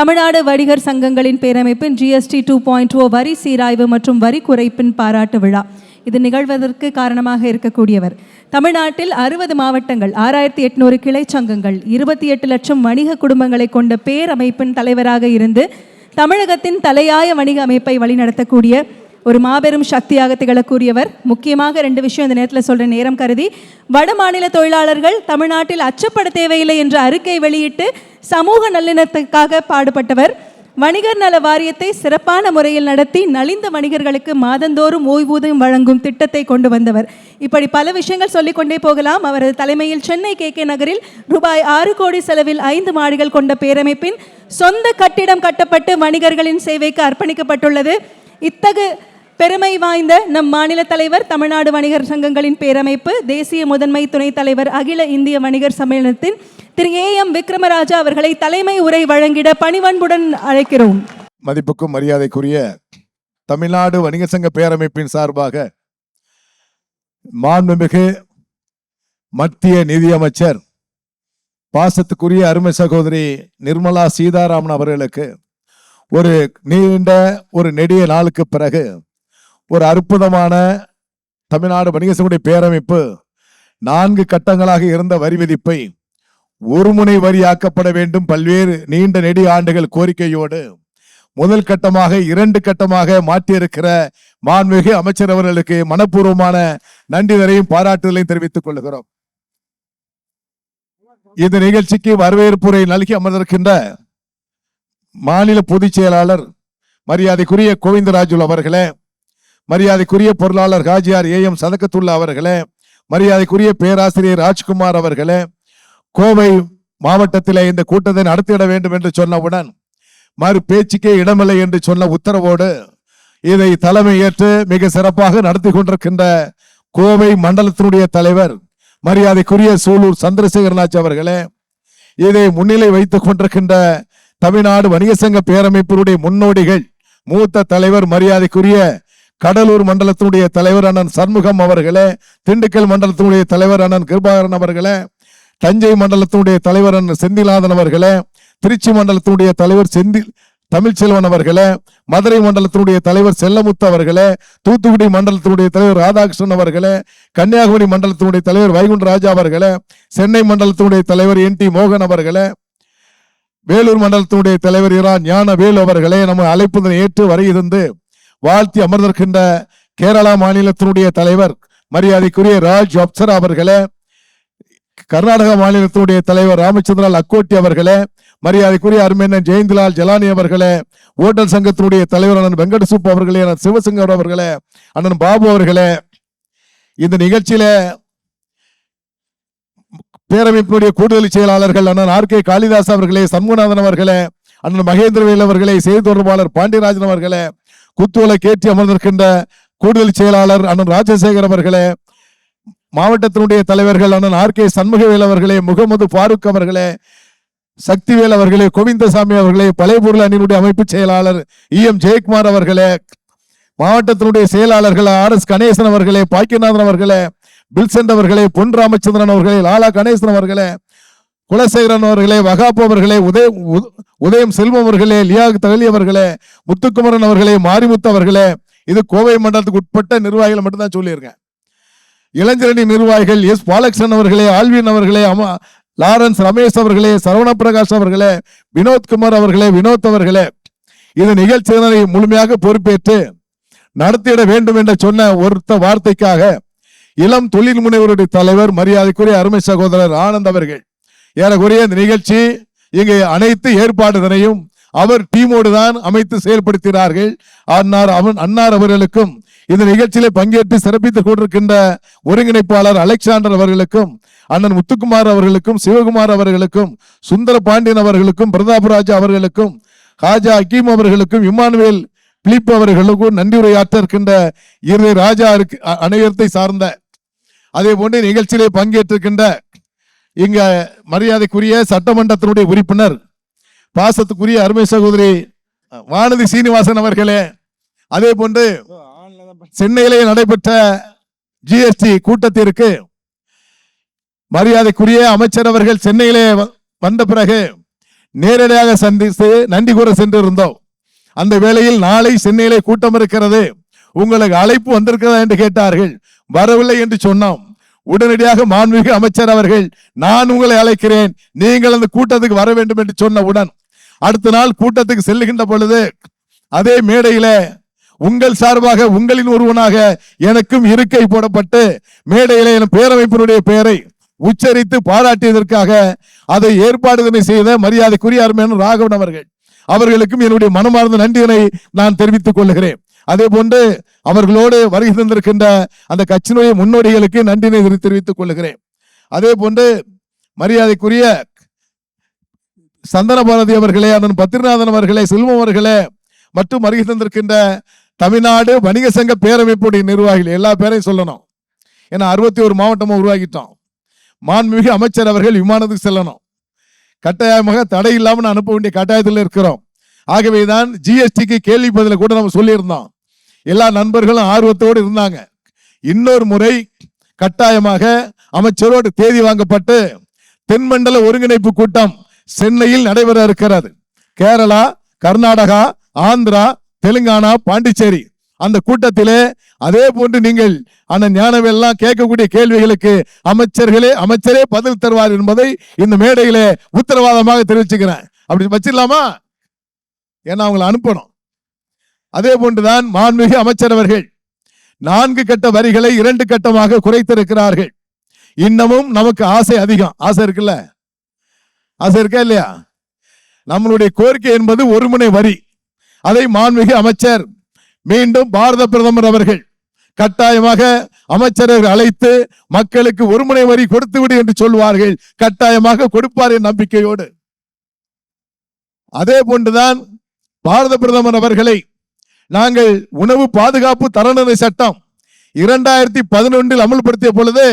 தமிழ்நாடு வணிகர் சங்கங்களின் பேரமைப்பின் ஜிஎஸ்டி டூ பாயிண்ட் ஓ வரி சீராய்வு மற்றும் வரி குறைப்பின் பாராட்டு விழா. இது நிகழ்வதற்கு காரணமாக இருக்கக்கூடியவர். தமிழ்நாட்டில் அறுபது மாவட்டங்கள் ஆறாயிரத்தி எட்நூறு கிளை சங்கங்கள் இருபத்தி எட்டு லட்சம் வணிக குடும்பங்களை கொண்ட பேரமைப்பின் தலைவராக இருந்து தமிழகத்தின் தலையாய வணிக அமைப்பை வழிநடத்தக்கூடிய ஒரு மாபெரும் சக்தியாக திகழக்கூடியவர். முக்கியமாக ரெண்டு விஷயம் இந்த நேரத்தில் சொல்ற நேரம் கருதி. வட மாநில தொழிலாளர்கள் தமிழ்நாட்டில் அச்சப்பட தேவையில்லை என்ற அறிக்கை வெளியிட்டு சமூக நல்லிணத்துக்காக பாடுபட்டவர். வணிகர் நல வாரியத்தை சிறப்பான முறையில் நடத்தி நலிந்த வணிகர்களுக்கு மாதந்தோறும் ஓய்வூதியம் வழங்கும் திட்டத்தை கொண்டு வந்தவர். இப்படி பல விஷயங்கள் சொல்லிக்கொண்டே போகலாம். அவரது தலைமையில் சென்னை கே கே நகரில் ரூபாய் ஆறு கோடி செலவில் ஐந்து மாடிகள் கொண்ட பேரமைப்பின் சொந்த கட்டிடம் கட்டப்பட்டு வணிகர்களின் சேவைக்கு அர்ப்பணிக்கப்பட்டுள்ளது. இத்தகு பெருமை வாய்ந்த நம் மாநில தலைவர் தமிழ்நாடு வணிகர் சங்கங்களின் பேரமைப்பு தேசிய முதன்மை துணைத் தலைவர் அகில இந்திய வணிகர் சம்மேளனத்தின் திரு ஏ எம் விக்ரமராஜா அவர்களை தலைமை உரை வழங்கிட பணிவன்புடன் அழைக்கிறோம். மதிப்புக்கும் மரியாதைக்குரிய தமிழ்நாடு வணிக சங்க பேரமைப்பின் சார்பாக மாண்புமிகு மத்திய நிதியமைச்சர் பாசத்துக்குரிய அருமை சகோதரி நிர்மலா சீதாராமன் அவர்களுக்கு ஒரு நீண்ட ஒரு நெடிய நாளுக்கு பிறகு ஒரு அற்புதமான தமிழ்நாடு வணிக சங்கடைய பேரமைப்பு நான்கு கட்டங்களாக இருந்த வரி விதிப்பை ஒரு முனை வரியாக்கப்பட வேண்டும் பல்வேறு நீண்ட நெடிய ஆண்டுகள் கோரிக்கையோடு முதல் கட்டமாக இரண்டு கட்டமாக மாற்றியிருக்கிற மாண்புமிகு அமைச்சர் அவர்களுக்கு மனப்பூர்வமான நன்றிதரையும் பாராட்டுதலையும் தெரிவித்துக் கொள்கிறோம். இந்த நிகழ்ச்சிக்கு வரவேற்புரை நல்கி அமர்ந்திருக்கின்ற மாநில பொதுச் செயலாளர் மரியாதைக்குரிய கோவிந்தராஜுல் அவர்களே மரியாதைக்குரிய பொருளாளர் காஜியார் ஏ எம் சதகத்துல்லா அவர்களே மரியாதைக்குரிய பேராசிரியர் ராஜ்குமார் அவர்களே கோவை மாவட்டத்திலே இந்த கூட்டத்தை நடத்திட வேண்டும் என்று சொன்னவுடன் மறு பேச்சுக்கே இடமில்லை என்று சொன்ன உத்தரவோடு இதை தலைமை ஏற்று மிக சிறப்பாக நடத்தி கொண்டிருக்கின்ற கோவை மண்டலத்தினுடைய தலைவர் மரியாதைக்குரிய சூலூர் சந்திரசேகரநாத் அவர்களே இதை முன்னிலை வைத்துக் கொண்டிருக்கின்ற தமிழ்நாடு வணிக சங்க பேரமைப்பினுடைய முன்னோடிகள் மூத்த தலைவர் மரியாதைக்குரிய கடலூர் மண்டலத்தினுடைய தலைவர் அண்ணன் சண்முகம் அவர்களே திண்டுக்கல் மண்டலத்தினுடைய தலைவர் அண்ணன் கிருபாகரன் அவர்களே தஞ்சை மண்டலத்தினுடைய தலைவர் அண்ணன் செந்தில்நாதன் அவர்களே திருச்சி மண்டலத்தினுடைய தலைவர் செந்தில் தமிழ்ச்செல்வன் அவர்களே மதுரை மண்டலத்தினுடைய தலைவர் செல்லமுத்து அவர்களே தூத்துக்குடி மண்டலத்தினுடைய தலைவர் ராதாகிருஷ்ணன் அவர்களே கன்னியாகுமரி மண்டலத்தினுடைய தலைவர் வைகுண்ட ராஜா அவர்களே சென்னை மண்டலத்தினுடைய தலைவர் என் டி மோகன் அவர்களே வேலூர் மண்டலத்தினுடைய தலைவர் இரா ஞான வேலு அவர்களே நம்ம அழைப்புதனை ஏற்று வருகிறது வாழ்த்தி அமர்ந்திருக்கின்ற கேரளா மாநிலத்தினுடைய தலைவர் மரியாதைக்குரிய ராஜ் அப்சரா அவர்களே கர்நாடக மாநிலத்தினுடைய தலைவர் ராமச்சந்திரால் அக்கோட்டி அவர்களே மரியாதைக்குரிய அருமையன் ஜெயந்திலால் ஜலானி அவர்களே ஓட்டல் சங்கத்தினுடைய தலைவர் அண்ணன் வெங்கடசூப் அவர்களே அண்ணன் சிவசங்கர் அவர்களே அண்ணன் பாபு அவர்களே இந்த நிகழ்ச்சியில பேரமைப்பினுடைய கூடுதல் செயலாளர்கள் அண்ணன் ஆர் கே காளிதாஸ் அவர்களே சண்முகநாதன் அவர்களே அண்ணன் மகேந்திரவேல் அவர்களே செய்தி தொடர்பாளர் பாண்டியராஜன் அவர்களே குத்துவலை கேட்டி அமர்ந்திருக்கின்ற கூடுதல் செயலாளர் அண்ணன் ராஜசேகர் அவர்களே மாவட்டத்தினுடைய தலைவர்கள் அண்ணன் ஆர் கே சண்முகவேல் அவர்களே முகமது ஃபாரூக் அவர்களே சக்திவேல் அவர்களே கோவிந்தசாமி அவர்களே பழைய பொருள் அணியினுடைய அமைப்பு செயலாளர் இ எம் ஜெயக்குமார் அவர்களே மாவட்டத்தினுடைய செயலாளர்கள் ஆர் எஸ் கணேசன் அவர்களே பாக்கியநாதன் அவர்களே பில்சென்ட் அவர்களே பொன் ராமச்சந்திரன் அவர்களே லாலா கணேசன் அவர்களே குலசேகரன் அவர்களே வகாப்பு அவர்களே உதய உ- உதயம் செல்வம் அவர்களே லியாக் தகலி அவர்களே முத்துக்குமரன் அவர்களே மாரிமுத்து அவர்களே இது கோவை மண்டலத்துக்கு உட்பட்ட நிர்வாகிகள் மட்டும்தான் சொல்லியிருக்கேன். இளைஞரணி நிர்வாகிகள் எஸ் பாலகிருஷ்ணன் அவர்களே ஆல்வின் அவர்களே அம்மா லாரன்ஸ் ரமேஷ் அவர்களே சரவண பிரகாஷ் அவர்களே வினோத்குமார் அவர்களே வினோத் அவர்களே இந்த நிகழ்ச்சியினரை முழுமையாக பொறுப்பேற்று நடத்திட வேண்டும் என்று சொன்ன ஒருத்த வார்த்தைக்காக இளம் தொழில் முனைவருடைய தலைவர் மரியாதைக்குரிய அருமை சகோதரர் ஆனந்த் அவர்கள். ஏறக்குறைய இந்த நிகழ்ச்சி இங்கே அனைத்து ஏற்பாடுதனையும் அவர் டீமோடு தான் அமைத்து செயல்படுத்தினார்கள். அன்னார் அவன் அன்னார் அவர்களுக்கும் இந்த நிகழ்ச்சியிலே பங்கேற்று சிறப்பித்துக் கொண்டிருக்கின்ற ஒருங்கிணைப்பாளர் அலெக்சாண்டர் அவர்களுக்கும் அண்ணன் முத்துக்குமார் அவர்களுக்கும் சிவகுமார் அவர்களுக்கும் சுந்தர பாண்டியன் அவர்களுக்கும் பிரதாபராஜா அவர்களுக்கும் ஹாஜா ஹக்கீம் அவர்களுக்கும் இம்மானுவேல் பிலிப் அவர்களுக்கும் நன்றி உரையாற்ற இருக்கின்ற இரு ராஜா இருக்கு அ- அனைவரத்தை சார்ந்த. அதே போன்று நிகழ்ச்சியிலே பங்கேற்றிருக்கின்ற இங்க மரியாதைக்குரிய சட்டமன்றத்தினுடைய உறுப்பினர் பாசத்துக்குரிய அருமை சகோதரி வானதி சீனிவாசன் அவர்களே அதே போன்று சென்னையிலே நடைபெற்ற ஜிஎஸ்டி கூட்டத்திற்கு மரியாதைக்குரிய அமைச்சர் அவர்கள் சென்னையிலே வ- வந்த பிறகு நேரடியாக சந்தித்து நன்றி கூற சென்றிருந்தோம். அந்த வேளையில் நாளை சென்னையிலே கூட்டம் இருக்கிறது. உங்களுக்கு அழைப்பு வந்திருக்கிறதா என்று கேட்டார்கள். வரவில்லை என்று சொன்னோம். உடனடியாக மாண்புமிகு அமைச்சர் அவர்கள் நான் உங்களை அழைக்கிறேன். நீங்கள் அந்த கூட்டத்துக்கு வர வேண்டும் என்று சொன்னவுடன் அடுத்த நாள் கூட்டத்துக்கு செல்லுகின்ற பொழுது அதே மேடையில உங்கள் சார்பாக உங்களின் ஒருவனாக எனக்கும் இருக்கை போடப்பட்டு மேடையில என் பேரமைப்பினுடைய பெயரை உச்சரித்து பாராட்டியதற்காக அதை ஏற்பாடுதனை செய்த மரியாதைக்குரிய அருமையான ராகவன் அவர்கள். அவர்களுக்கும் என்னுடைய மனமார்ந்த நன்றியினை நான் தெரிவித்துக் கொள்கிறேன். அதே போன்று அவர்களோடு வருகை தந்திருக்கின்ற அந்த கட்சியினுடைய முன்னோடிகளுக்கு நன்றினை தெரிவித்துக் கொள்கிறேன். அதே போன்று மரியாதைக்குரிய சந்தன பாரதி அவர்களே அண்ணன் பத்ரிநாதன் அவர்களே செல்வம் அவர்களே மற்றும் வருகை தந்திருக்கின்ற தமிழ்நாடு வணிக சங்க பேரமைப்புடைய நிர்வாகிகள் எல்லா பேரையும் சொல்லணும். ஏன்னா அறுபத்தி ஒரு மாவட்டமும் உருவாக்கிட்டோம். மாண்புமிகு அமைச்சர் அவர்கள் விமானத்துக்கு செல்லணும். கட்டாயமாக தடை இல்லாமல் அனுப்ப வேண்டிய கட்டாயத்தில் இருக்கிறோம். ஆகவே தான் ஜிஎஸ்டிக்கு கேள்வி பதில கூட நம்ம சொல்லியிருந்தோம். எல்லா நண்பர்களும் ஆர்வத்தோடு இருந்தாங்க. இன்னொரு முறை கட்டாயமாக அமைச்சரோடு தேதி வாங்கப்பட்டு தென்மண்டல ஒருங்கிணைப்பு கூட்டம் சென்னையில் நடைபெற இருக்கிறது. கேரளா கர்நாடகா ஆந்திரா தெலுங்கானா பாண்டிச்சேரி. அந்த கூட்டத்திலே அதே போன்று நீங்கள் அந்த ஞானவெல்லாம் கேட்கக்கூடிய கேள்விகளுக்கு அமைச்சர்களே அமைச்சரே பதில் தருவார் என்பதை இந்த மேடையிலே உத்தரவாதமாக தெரிவிச்சுக்கிறேன். அப்படி வச்சிடலாமா? ஏன்னா அவங்களை அனுப்பணும். அதே போன்றுதான் மாண்புமிகு அமைச்சர் அவர்கள் நான்கு கட்ட வரிகளை இரண்டு கட்டமாக குறைத்திருக்கிறார்கள். இன்னமும் நமக்கு ஆசை அதிகம். ஆசை இருக்குல்ல? ஆசை இருக்கா இல்லையா? நம்மளுடைய கோரிக்கை என்பது ஒருமுனை வரி. அதை மாண்புமிகு அமைச்சர் மீண்டும் பாரத பிரதமர் அவர்கள் கட்டாயமாக அமைச்சர்கள் அழைத்து மக்களுக்கு ஒருமுனை வரி கொடுத்து விடு என்று சொல்வார்கள். கட்டாயமாக கொடுப்பார் என் நம்பிக்கையோடு. அதே போன்றுதான் பாரத பிரதமர் அவர்களை நாங்கள் உணவு பாதுகாப்பு தரநிலை சட்டம் இரண்டாயிரத்தி பதினொன்றில் அமல்படுத்திய பொழுது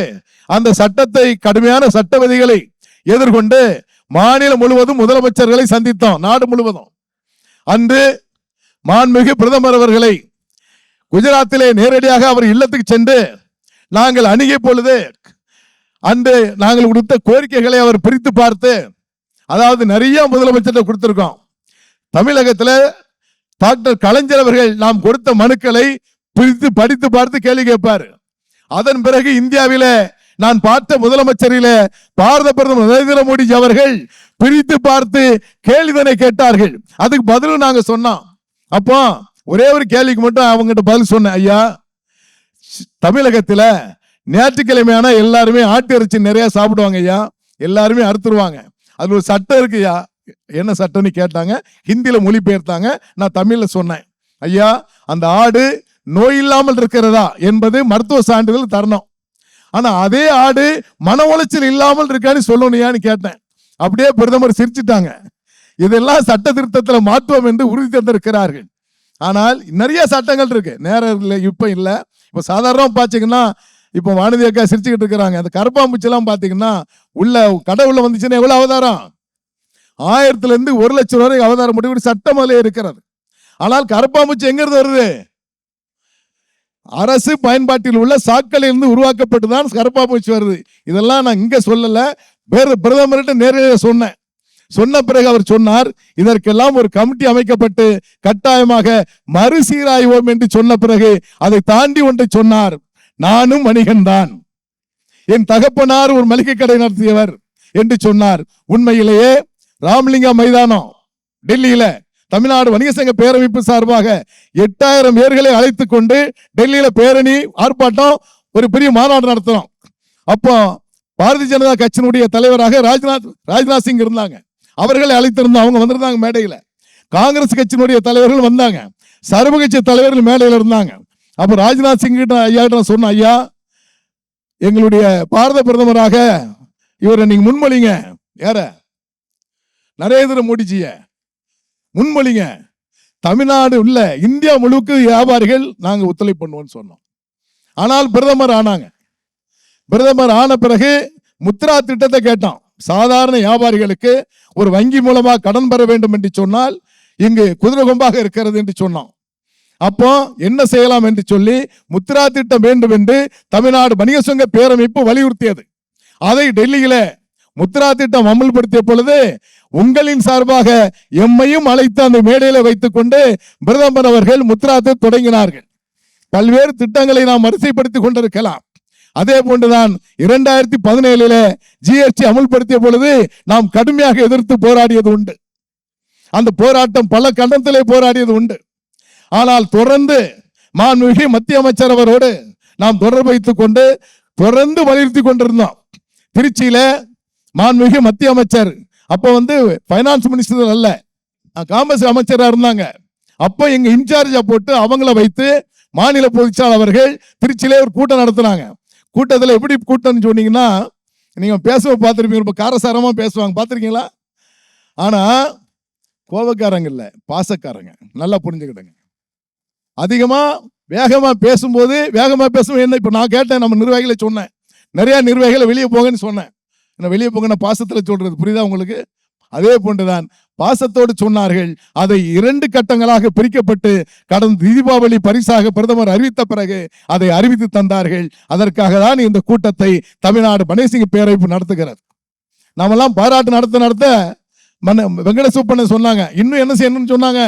அந்த சட்டத்தை கடுமையான சட்ட விதிகளை எதிர்கொண்டு மாநிலம் முழுவதும் முதலமைச்சர்களை சந்தித்தோம் நாடு முழுவதும். அன்று மாண்புமிகு பிரதமர் அவர்களை குஜராத்திலே நேரடியாக அவர் இல்லத்துக்கு சென்று நாங்கள் அணுகிய பொழுது அன்று நாங்கள் கொடுத்த கோரிக்கைகளை அவர் பிரித்து பார்த்து அதாவது நிறைய முதலமைச்சர்கிட்ட கொடுத்துருக்கோம். தமிழகத்தில் டாக்டர் கலைஞர் அவர்கள் நாம் கொடுத்த மனுக்களை பிரித்து படித்து பார்த்து கேள்வி கேட்பார். அதன் பிறகு இந்தியாவிலே நான் பார்த்த முதலமைச்சரிலே பாரத பிரதமர் நரேந்திர மோடி அவர்கள் பிரித்து பார்த்து கேள்விதனை கேட்டார்கள். அதுக்கு பதிலும் நாங்க சொன்னோம். அப்போ ஒரே ஒரு கேள்விக்கு மட்டும் அவங்ககிட்ட பதில் சொன்னேன். ஐயா தமிழகத்துல ஞாயிற்றுக்கிழமையான எல்லாருமே ஆட்டு இறைச்சி நிறைய சாப்பிடுவாங்க ஐயா. எல்லாருமே அறுத்துருவாங்க. அது ஒரு சட்டம் இருக்குயா என்ன சட்டம்னு கேட்டாங்க. ஹிந்தியில மொழிபெயர்த்தாங்க. நான் தமிழ்ல சொன்னேன். ஐயா அந்த ஆடு நோய் இல்லாமல் இருக்கிறதா என்பது மருத்துவ சான்றிதழ் தரணும். ஆனா அதே ஆடு மன உளைச்சல் இல்லாமல் இருக்கான்னு சொல்லணும்யான்னு கேட்டேன். அப்படியே பிரதமர் சிரிச்சிட்டாங்க. இதெல்லாம் சட்ட திருத்தத்தில் மாற்றுவோம் என்று உறுதி தந்திருக்கிறார்கள். ஆனால் நிறைய சட்டங்கள் இருக்கு. நேரம் இல்லை இப்போ இல்லை. இப்போ சாதாரணமாக பார்த்தீங்கன்னா இப்போ வானதி அக்கா சிரிச்சுக்கிட்டு இருக்கிறாங்க. அந்த கருப்பாம்பூச்சி எல்லாம் பாத்தீங்கன்னா உள்ள கடவுள்ல வந்துச்சுன்னா எவ்வளோ அவதாரம்? ஆயிரத்துலேருந்து ஒரு லட்சம் வரை அவதாரம் முடிவு சட்டம் அதிலே இருக்கிறது. ஆனால் கருப்பாம்பூச்சி எங்கிருந்து வருது? அரசு பயன்பாட்டில் உள்ள சாக்களில் இருந்து உருவாக்கப்பட்டு தான் கருப்பாம்பூச்சி வருது. இதெல்லாம் நான் இங்க சொல்லல. வேறு பிரதமர்கிட்ட நேரடியாக சொன்னேன். சொன்ன பிறகு அவர் சொன்னார் இதற்கெல்லாம் ஒரு கமிட்டி அமைக்கப்பட்டு கட்டாயமாக மறுசீராய்வோம் என்று சொன்ன பிறகு அதை தாண்டி ஒன்றை சொன்னார். நானும் வணிகன் தான். என் தகப்பனார் ஒரு மளிகை கடை நடத்தியவர் என்று சொன்னார். உண்மையிலேயே ராமலிங்கா மைதானம் டெல்லியில தமிழ்நாடு வணிக சங்க பேரமைப்பு சார்பாக எட்டாயிரம் பேர்களை அழைத்து கொண்டு டெல்லியில பேரணி ஆர்ப்பாட்டம் ஒரு பெரிய மாநாடு நடத்தினோம் அப்போ பாரதிய ஜனதா கட்சியினுடைய தலைவராக ராஜ்நாத் ராஜ்நாத் சிங் இருந்தாங்க. அவர்களை அழைத்திருந்தோம். அவங்க வந்திருந்தாங்க மேடையில். காங்கிரஸ் கட்சியினுடைய தலைவர்கள் வந்தாங்க. சர்வ கட்சி தலைவர்கள் மேடையில் இருந்தாங்க. அப்போ ராஜ்நாத் சிங் கிட்ட ஐயா கிட்ட நான் ஐயா எங்களுடைய பாரத பிரதமராக இவரை நீங்க முன்மொழிங்க. யார? நரேந்திர மோடிஜிய. முன்மொழிங்க. தமிழ்நாடு உள்ள இந்தியா முழுக்க வியாபாரிகள் நாங்கள் ஒத்துழைப்பு பண்ணுவோம்னு சொன்னோம். ஆனால் பிரதமர் ஆனாங்க. பிரதமர் ஆன பிறகு முத்ரா திட்டத்தை கேட்டோம். சாதாரண வியாபாரிகளுக்கு ஒரு வங்கி மூலமாக கடன் பெற வேண்டும் என்று சொன்னால் இங்கு குதிரை கொம்பாக இருக்கிறது என்று சொன்னோம். அப்போ என்ன செய்யலாம் என்று சொல்லி முத்ரா திட்டம் வேண்டும் என்று தமிழ்நாடு வணிக சங்க பேரமைப்பு வலியுறுத்தியது. அதை டெல்லியில முத்ரா திட்டம் அமல்படுத்திய பொழுது உங்களின் சார்பாக எம்மையும் அழைத்து அந்த மேடையில வைத்துக் கொண்டு பிரதமர் அவர்கள் முத்ராத்தை தொடங்கினார்கள். பல்வேறு திட்டங்களை நாம் வரிசைப்படுத்திக் கொண்டிருக்கலாம். அதே போன்றுதான் இரண்டாயிரத்தி பதினேழுல ஜிஎஸ்டி அமல்படுத்திய பொழுது நாம் கடுமையாக எதிர்த்து போராடியது உண்டு. அந்த போராட்டம் பல கண்டத்திலே போராடியது உண்டு. ஆனால் தொடர்ந்து மாண்புமிகு மத்திய அமைச்சர் அவரோடு நாம் தொடர்பு வைத்துக் கொண்டு தொடர்ந்து வலியுறுத்தி கொண்டிருந்தோம். திருச்சியில மாண்புமிகு மத்திய அமைச்சர். அப்போ வந்து ஃபைனான்ஸ் மினிஸ்டர் அல்ல. காமர்ஸ் அமைச்சராக இருந்தாங்க. அப்போ எங்கள் இன்சார்ஜை போட்டு அவங்கள வைத்து மாநில பொதுச்சாளர் அவர்கள் திருச்சியிலே ஒரு கூட்டம் நடத்துனாங்க. கூட்டத்தில் எப்படி கூட்டம்னு சொன்னீங்கன்னா நீங்கள் பேச பார்த்துருப்பீங்க. ரொம்ப காரசாரமாக பேசுவாங்க. பார்த்துருக்கீங்களா? ஆனால் கோபக்காரங்க இல்லை. பாசக்காரங்க. நல்லா புரிஞ்சுக்கிட்டங்க. அதிகமாக வேகமாக பேசும்போது வேகமாக பேசும்போது என்ன? இப்போ நான் கேட்டேன் நம்ம நிர்வாகிகளை சொன்னேன். நிறையா நிர்வாகிகளை வெளியே போங்கன்னு சொன்னேன். என்ன வெளியே போங்க நான் பாசத்தில் சொல்றது. புரியுதா உங்களுக்கு? அதே போன்றுதான் பாசத்தோடு சொன்னார்கள். அதை இரண்டு கட்டங்களாக பிரிக்கப்பட்டு கடந்த தீபாவளி பரிசாக பிரதமர் அறிவித்த பிறகு அதை அறிவித்து தந்தார்கள். அதற்காக தான் இந்த கூட்டத்தை தமிழ்நாடு பனேசிங்க பேரவைப்பு நடத்துகிறது. நாமெல்லாம் பாராட்டு நடத்த நடத்த மன்ன வெங்கட சொன்னாங்க. இன்னும் என்ன செய்யணும்னு சொன்னாங்க?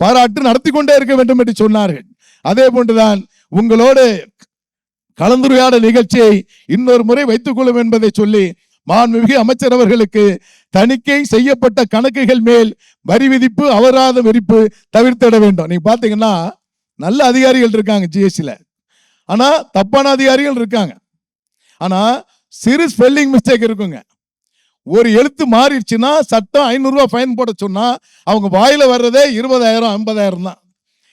பாராட்டு நடத்தி கொண்டே இருக்க வேண்டும் என்று சொன்னார்கள். அதே போன்றுதான் உங்களோடு கலந்துரையாடல் நிகழ்ச்சியை இன்னொரு முறை வைத்துக் கொள்ளும் என்பதை சொல்லி மாண்புமிகு அமைச்சர் அவர்களுக்கு தணிக்கை செய்யப்பட்ட கணக்குகள் மேல் வரி விதிப்பு அபராத விரிப்பு தவிர்த்திட வேண்டும். நீங்க பாத்தீங்கன்னா நல்ல அதிகாரிகள் இருக்காங்க ஜிஎஸ்டியில ஆனா தப்பான அதிகாரிகள் இருக்காங்க. ஆனா சிறு ஸ்பெல்லிங் மிஸ்டேக் இருக்குங்க. ஒரு எழுத்து மாறிடுச்சுன்னா சட்டம் ஐநூறுரூவா ஃபைன் போட சொன்னா அவங்க வாயில வர்றதே இருபதாயிரம் ஐம்பதாயிரம் தான்.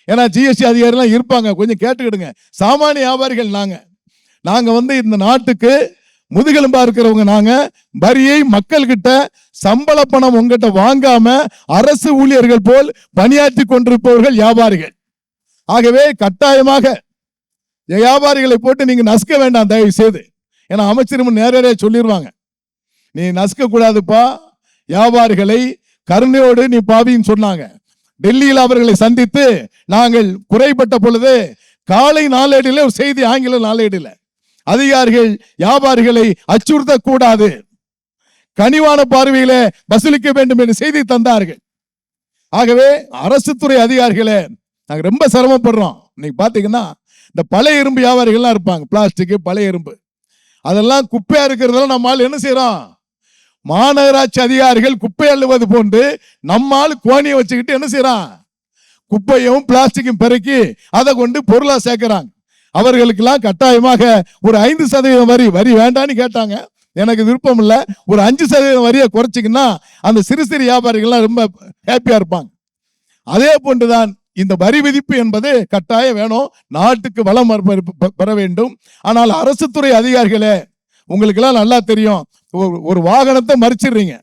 ஏன்னா ஜிஎஸ்டி அதிகாரிலாம் இருப்பாங்க. கொஞ்சம் கேட்டுக்கிடுங்க. சாமானிய வியாபாரிகள் நாங்கள் நாங்க வந்து இந்த நாட்டுக்கு முதுகெலும்பா இருக்கிறவங்க நாங்க வரியை மக்கள்கிட்ட சம்பள பணம் உங்ககிட்ட வாங்காம அரசு ஊழியர்கள் போல் பணியாற்றி கொண்டிருப்பவர்கள் வியாபாரிகள். ஆகவே கட்டாயமாக வியாபாரிகளை போட்டு நீங்க நசுக்க வேண்டாம் தயவு செய்து ஏன்னா அமைச்சரும் நேரடியாக சொல்லிடுவாங்க நீ நசுக்க கூடாதுப்பா வியாபாரிகளை கருணையோடு நீ பாவின்னு சொன்னாங்க. டெல்லியில் அவர்களை சந்தித்து நாங்கள் குறைபட்ட பொழுது காலை நாளேடில் ஒரு செய்தி ஆங்கில நாளேடில் அதிகாரிகள் வியாபாரிகளை அச்சுறுத்த கூடாது கனிவான பார்வையில வசூலிக்க வேண்டும் என்று செய்தி தந்தார்கள். ஆகவே அரசு துறை அதிகாரிகளே நாங்கள் ரொம்ப சிரமப்படுறோம். இன்னைக்கு பார்த்தீங்கன்னா இந்த பழைய இரும்பு வியாபாரிகள்லாம் இருப்பாங்க. பிளாஸ்டிக்கு பழைய இரும்பு. அதெல்லாம் குப்பையா இருக்கிறதெல்லாம் நம்மால் என்ன செய்யறோம்? மாநகராட்சி அதிகாரிகள் குப்பை அள்ளுவது போன்று நம்மால் கோணியை வச்சுக்கிட்டு என்ன செய்யறான் குப்பையும் பிளாஸ்டிக்கும் பெருக்கி அதை கொண்டு பொருளா சேர்க்கிறாங்க. அவர்களுக்கெல்லாம் கட்டாயமாக ஒரு ஐந்து சதவீதம் வரி வரி வேண்டான்னு கேட்டாங்க. எனக்கு விருப்பம் இல்லை. ஒரு அஞ்சு சதவீதம் வரியை குறைச்சிங்கன்னா அந்த சிறு சிறு வியாபாரிகள்லாம் ரொம்ப ஹாப்பியாக இருப்பாங்க. அதே போன்றுதான் இந்த வரி விதிப்பு என்பது கட்டாயம் வேணும். நாட்டுக்கு வளம் பெற- வேண்டும். ஆனால் அரசு துறை அதிகாரிகளே உங்களுக்கெல்லாம் நல்லா தெரியும். ஒரு- ஒரு வாகனத்தை மறிச்சிடுறீங்க.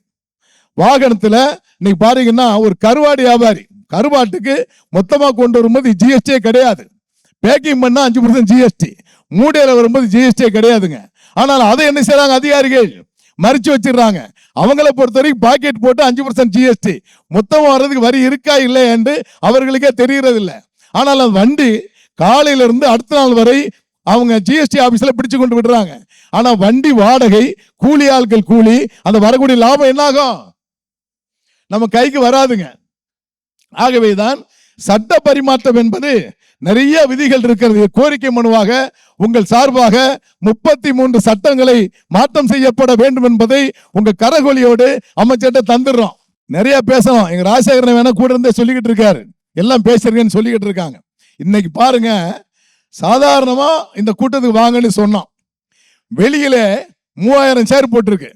வாகனத்தில் இன்னைக்கு பாருங்கன்னா ஒரு கருவாடு வியாபாரி கருவாட்டுக்கு மொத்தமாக கொண்டு வரும்போது ஜிஎஸ்டியே கிடையாது. பேக்கிங் பண்ணால் அஞ்சு பர்சன்ட் ஜிஎஸ்டி மூடையில் வரும்போது ஜிஎஸ்டியே கிடையாதுங்க. ஆனால் அதை என்ன செய்கிறாங்க அதிகாரிகள்? மறிச்சு வச்சிடுறாங்க. அவங்கள பொறுத்த வரைக்கும் பாக்கெட் போட்டு அஞ்சு பர்சன்ட் ஜிஎஸ்டி மொத்தம் வர்றதுக்கு வரி இருக்கா இல்லை என்று அவர்களுக்கே தெரிகிறதில்ல ஆனால் அந்த வண்டி காலையிலிருந்து அடுத்த நாள் வரை அவங்க ஜிஎஸ்டி ஆஃபீஸில் பிடிச்சு கொண்டு விடுறாங்க. ஆனால் வண்டி வாடகை கூலி ஆட்கள் கூலி அந்த வரக்கூடிய லாபம் என்னாகும் நம்ம கைக்கு வராதுங்க. ஆகவே தான் சட்ட பரிமாற்றம் என்பது நிறைய விதிகள் இருக்கிறது. கோரிக்கை மனுவாக உங்கள் சார்பாக முப்பத்தி மூன்று சட்டங்களை மாற்றம் செய்யப்பட வேண்டும் என்பதை உங்க கரகொலியோடு அமைச்சர்கிட்ட தந்துடுறோம். நிறைய பேசணும். எங்க ராஜசேகரன் வேணா கூட இருந்தே சொல்லிக்கிட்டு இருக்காரு. எல்லாம் பேசுறீங்கன்னு சொல்லிக்கிட்டு இருக்காங்க. இன்னைக்கு பாருங்க சாதாரணமா இந்த கூட்டத்துக்கு வாங்கன்னு சொன்னோம். வெளியில மூவாயிரம் சேர் போட்டிருக்கு.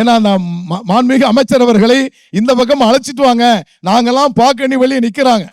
ஏன்னா அந்த மா- மாண்புமிகு அமைச்சர் அவர்களை இந்த பக்கம் அழைச்சிட்டு வாங்க. நாங்கெல்லாம் பார்க்கணி வெளியே நிற்கிறாங்க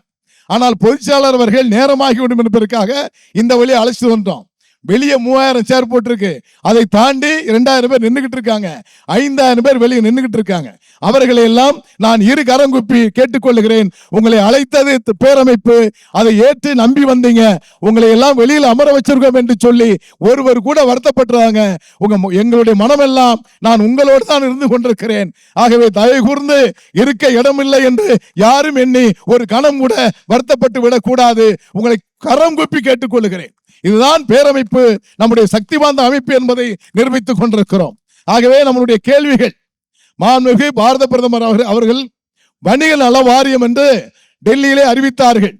ஆனால் பொதுச்சாளர் அவர்கள் நேரமாகிவிடும் என்பதற்காக இந்த வழியை அழைச்சிட்டு வந்தோம் வெளியே மூவாயிரம் சேர் போட்டிருக்கு. அதை தாண்டி இரண்டாயிரம் பேர் நின்றுகிட்டு இருக்காங்க. ஐந்தாயிரம் பேர் வெளியே நின்றுகிட்டு இருக்காங்க. அவர்களை எல்லாம் நான் இரு கரங்குப்பி கேட்டுக்கொள்ளுகிறேன். உங்களை அழைத்தது பேரமைப்பு. அதை ஏற்று நம்பி வந்தீங்க. உங்களை எல்லாம் வெளியில் அமர வச்சிருக்கோம் என்று சொல்லி ஒருவர் கூட வருத்தப்பட்டுறாங்க. உங்க எங்களுடைய மனமெல்லாம் நான் உங்களோடு தான் இருந்து கொண்டிருக்கிறேன். ஆகவே தயவு கூர்ந்து இருக்க இடமில்லை என்று யாரும் எண்ணி ஒரு கணம் கூட வருத்தப்பட்டு விடக்கூடாது. உங்களை கரம் குப்பி கேட்டுக்கொள்ளுகிறேன். இதுதான் பேரமைப்பு நம்முடைய சக்தி வாய்ந்த அமைப்பு என்பதை நிரூபித்துக் கொண்டிருக்கிறோம். ஆகவே நம்மளுடைய கேள்விகள் மாண்புமிகு பாரத பிரதமர் அவர்கள் அவர்கள் வணிக நல வாரியம் என்று டெல்லியிலே அறிவித்தார்கள்.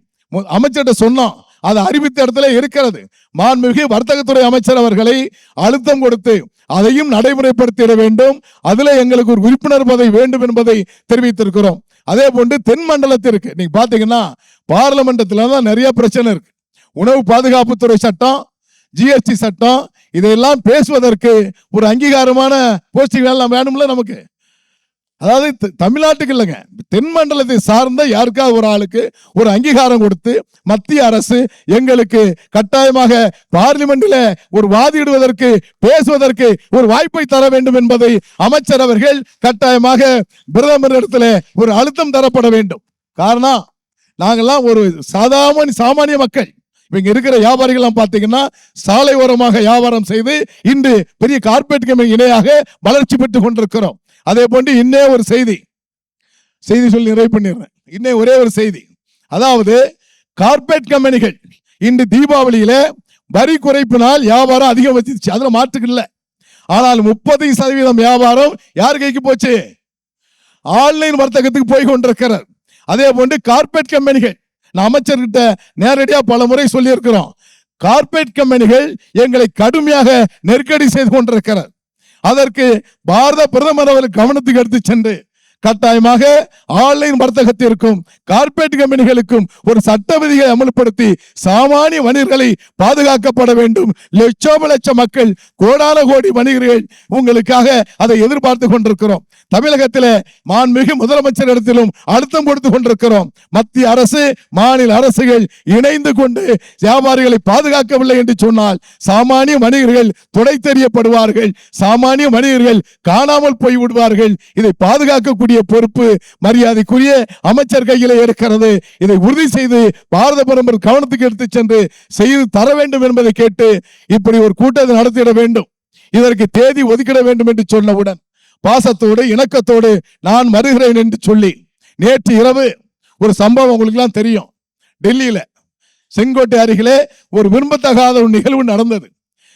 அமைச்சர்கிட்ட சொன்னோம். அதை அறிவித்த இடத்துல இருக்கிறது. மாண்புமிகு வர்த்தகத்துறை அமைச்சர் அவர்களை அழுத்தம் கொடுத்து அதையும் நடைமுறைப்படுத்திட வேண்டும். அதுல எங்களுக்கு ஒரு உறுப்பினர் பதவி வேண்டும் என்பதை தெரிவித்திருக்கிறோம். அதே போன்று தென் மண்டலத்திற்கு நீங்க பாத்தீங்கன்னா பார்லமெண்டத்துல தான் நிறைய பிரச்சனை இருக்கு. உணவு பாதுகாப்புத்துறை சட்டம் ஜிஎஸ்டி சட்டம் இதையெல்லாம் பேசுவதற்கு ஒரு அங்கீகாரமான போஸ்டிங் எல்லாம் வேணும்ல நமக்கு. அதாவது த- தமிழ்நாட்டுக்கு இல்லைங்க. தென் மண்டலத்தை சார்ந்த யாருக்காவது ஒரு ஆளுக்கு ஒரு அங்கீகாரம் கொடுத்து மத்திய அரசு எங்களுக்கு கட்டாயமாக பார்லிமெண்டில் ஒரு வாதிடுவதற்கு பேசுவதற்கு ஒரு வாய்ப்பை தர வேண்டும் என்பதை அமைச்சர் அவர்கள் கட்டாயமாக பிரதமர் இடத்துல ஒரு அழுத்தம் தரப்பட வேண்டும். காரணம் நாங்கள்லாம் ஒரு சாதாரண சாமானிய மக்கள். இவங்க இருக்கிற வியாபாரிகள்லாம் பார்த்தீங்கன்னா சாலை ஓரமாக வியாபாரம் செய்து இன்று பெரிய கார்பரேட் கம்பெனி இணையாக வளர்ச்சி பெற்றுக் கொண்டிருக்கிறோம். அதே போன்று இன்னே ஒரு செய்தி. செய்தி சொல்லி நிறைவு பண்ணிடுறேன். இன்னே ஒரே ஒரு செய்தி. அதாவது கார்பரேட் கம்பெனிகள் இன்று தீபாவளியில வரி குறைப்பினால் வியாபாரம் அதிகம் வச்சிருச்சு. அதுல மாற்றுக்கு ஆனால் முப்பது சதவீதம் வியாபாரம் யார் கைக்கு போச்சு? ஆன்லைன் வர்த்தகத்துக்கு போய் கொண்டிருக்கிறார். அதே போன்று கார்பரேட் கம்பெனிகள் நான் அமைச்சர்கிட்ட நேரடியா பல முறை சொல்லியிருக்கிறோம். கார்பரேட் கம்பெனிகள் எங்களை கடுமையாக நெருக்கடி செய்து கொண்டிருக்கிறார் அதற்கு பாரத பிரதமர் அவர்கள் கவனத்துக்கு எடுத்து சென்று கட்டாயமாக ஆன்லைன் வர்த்தகத்திற்கும் கார்பரேட் கம்பெனிகளுக்கும் ஒரு சட்ட விதியை அமல்படுத்தி சாமானிய வணிகர்களை பாதுகாக்கப்பட வேண்டும். லட்சோப லட்சம் மக்கள் கோடான கோடி வணிகர்கள் உங்களுக்காக அதை எதிர்பார்த்து கொண்டிருக்கிறோம். தமிழகத்தில் மாண்புமிகு முதலமைச்சர் இடத்திலும் அழுத்தம் கொடுத்து கொண்டிருக்கிறோம். மத்திய அரசு மாநில அரசுகள் இணைந்து கொண்டு வியாபாரிகளை பாதுகாக்கவில்லை என்று சொன்னால் சாமானிய வணிகர்கள் துடை தெரியப்படுவார்கள் சாமானிய வணிகர்கள் காணாமல் போய் விடுவார்கள் இதை பாதுகாக்கக்கூடிய பொறுப்பு மரியாதைக்குரிய அமைச்சர் கையிலே இருக்கிறது இதை உறுதி செய்து பாரத பிரதமர் கவனத்துக்கு எடுத்து சென்று செய்து தர வேண்டும் என்பதை கேட்டு இப்படி ஒரு கூட்டத்தை நடத்திட வேண்டும். இதற்கு தேதி ஒதுக்கிட வேண்டும் என்று சொன்னவுடன் பாசத்தோடு இணக்கத்தோடு நான் வருகிறேன் என்று சொல்லி நேற்று இரவு ஒரு சம்பவம் உங்களுக்குலாம் தெரியும். டெல்லியில செங்கோட்டை அருகிலே ஒரு விரும்பத்தகாத ஒரு நிகழ்வு நடந்தது.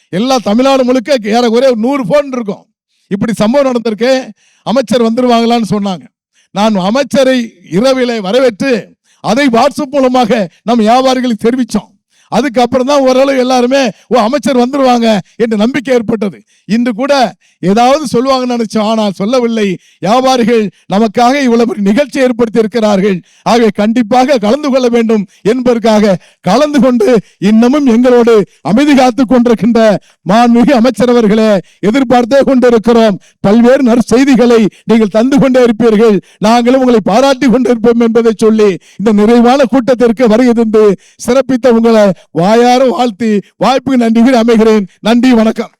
எல்லா தமிழ்நாடு முழுக்க ஏறக்குறைய ஒரு நூறு போன் இருக்கும். இப்படி சம்பவம் நடந்திருக்கு. அமைச்சர் வந்துருவாங்களான்னு சொன்னாங்க. நான் அமைச்சரை இரவிலே வரவேற்று அதை வாட்ஸ்அப் மூலமாக நம் வியாபாரிகளுக்கு தெரிவித்தோம். அதுக்கப்புறம் தான் ஓரளவு எல்லாருமே ஓ அமைச்சர் வந்துடுவாங்க என்று நம்பிக்கை ஏற்பட்டது. இன்று கூட ஏதாவது சொல்லுவாங்கன்னு நினைச்சோம் ஆனால் சொல்லவில்லை. வியாபாரிகள் நமக்காக இவ்வளவு நிகழ்ச்சி ஏற்படுத்தி இருக்கிறார்கள் ஆகவே கண்டிப்பாக கலந்து கொள்ள வேண்டும் என்பதற்காக கலந்து கொண்டு இன்னமும் எங்களோடு அமைதி காத்துக் கொண்டிருக்கின்ற மாண்புமிகு அமைச்சர் அவர்களே எதிர்பார்த்தே கொண்டிருக்கிறோம். பல்வேறு நற்செய்திகளை நீங்கள் தந்து கொண்டே இருப்பீர்கள். நாங்களும் உங்களை பாராட்டி கொண்டிருப்போம் என்பதை சொல்லி இந்த நிறைவான கூட்டத்திற்கு வருகிறது சிறப்பித்த உங்களை வாயார வாழ்த்தி வாய்ப்புக்கு நன்றி கூறி அமைகிறேன். நன்றி வணக்கம்.